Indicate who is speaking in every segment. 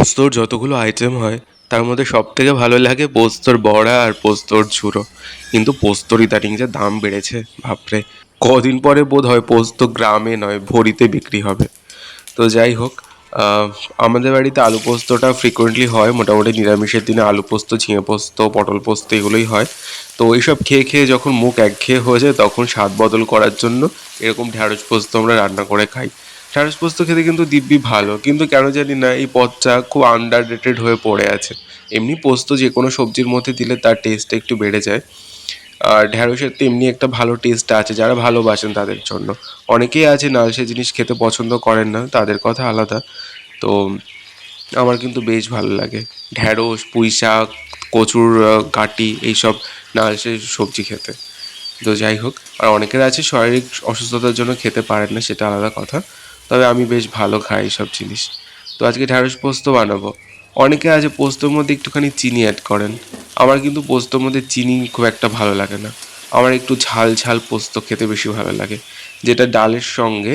Speaker 1: পোস্তর যতগুলো আইটেম হয়, তার মধ্যে সব থেকে ভালো লাগে পোস্তর বড়া আর পোস্তর ঝুড়ো। কিন্তু পোস্তর ইদানিং যে দাম বেড়েছে, বাপরে। কদিন পরে বোধ হয় পোস্ত গ্রামে নয়, ভরিতে বিক্রি হবে। তো যাই হোক আমাদের বাড়িতে আলু পোস্তটা ফ্রিকোয়েন্টলি হয়, মোটামুটি নিরামিষের দিনে আলু পোস্ত, ঝিঙে পোস্ত, পটল পোস্ত এগুলোই হয়। তো এইসব খেয়ে খেয়ে যখন মুখ একঘেয়ে হয়ে যায়, তখন স্বাদ বদল করার জন্য এরকম ঢ্যাঁড়স পোস্ত আমরা রান্না করে খাই। ঢ্যাঁড়স পোস্ত খেতে কিন্তু দিব্যি ভালো, কিন্তু কেন জানি না এই পদটা খুব আন্ডার রেটেড হয়ে পড়ে আছে। এমনি পোস্ত যে কোনো সবজির মধ্যে দিলে তার টেস্টটা একটু বেড়ে যায়। আর ঢ্যাঁড়সের তো এমনি একটা ভালো টেস্ট আছে, যারা ভালোবাসেন তাদের জন্য। অনেকেই আছে নালসে জিনিস খেতে পছন্দ করেন না, তাদের কথা আলাদা। তো আমার কিন্তু বেশ ভালো লাগে। ঢ্যাঁড়স, পুঁই শাক, কচুর কাটি এইসব নালসে সবজি খেতে। তো যাই হোক, আর অনেকের আছে শারীরিক অসুস্থতার জন্য খেতে পারেন না, সেটা আলাদা কথা। তবে আমি বেশ ভালো খাই এইসব জিনিস। তো আজকে ঢ্যাঁড়স পোস্ত বানাবো। অনেকে আছে পোস্তর মধ্যে একটুখানি চিনি অ্যাড করেন। আমার কিন্তু পোস্তর মধ্যে চিনি খুব একটা ভালো লাগে না। আমার একটু ঝাল ঝাল পোস্ত খেতে বেশি ভালো লাগে, যেটা ডালের সঙ্গে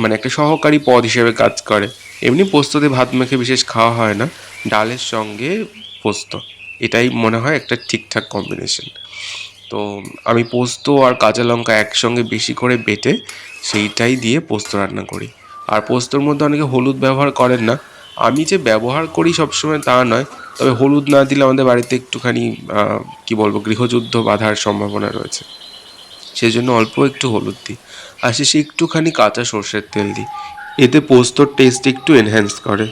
Speaker 1: মানে একটা সহকারী পদ হিসেবে কাজ করে। এমনি পোস্ততে ভাত মেখে বিশেষ খাওয়া হয় না, ডালের সঙ্গে পোস্ত। এটাই মনে হয় একটা ঠিকঠাক কম্বিনেশন তো আমি পোস্ত আর কাঁচা লঙ্কা একসঙ্গে বেশি করে বেটে সেইটাই দিয়ে পোস্ত রান্না করি। আর পোস্তর মধ্যে অনেকে হলুদ ব্যবহার করেন না। আমি যে ব্যবহার করি সবসময় তা নয়, তবে হলুদ না দিলে আমাদের বাড়িতে একটুখানি কি বলব, গৃহযুদ্ধ বাধার সম্ভাবনা রয়েছে। সেই জন্য অল্প একটু হলুদ দিই। আর শেষে একটুখানি কাঁচা সর্ষের তেল দিই। এতে পোস্তর টেস্ট একটু এনহ্যান্স করে।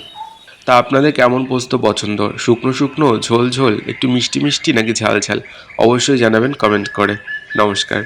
Speaker 1: তা আপনাদের কেমন পোস্ত পছন্দ? শুকনো শুকনো, ঝোল ঝোল, একটু মিষ্টি মিষ্টি নাকি ঝাল ঝাল? অবশ্যই জানাবেন কমেন্ট করে। নমস্কার।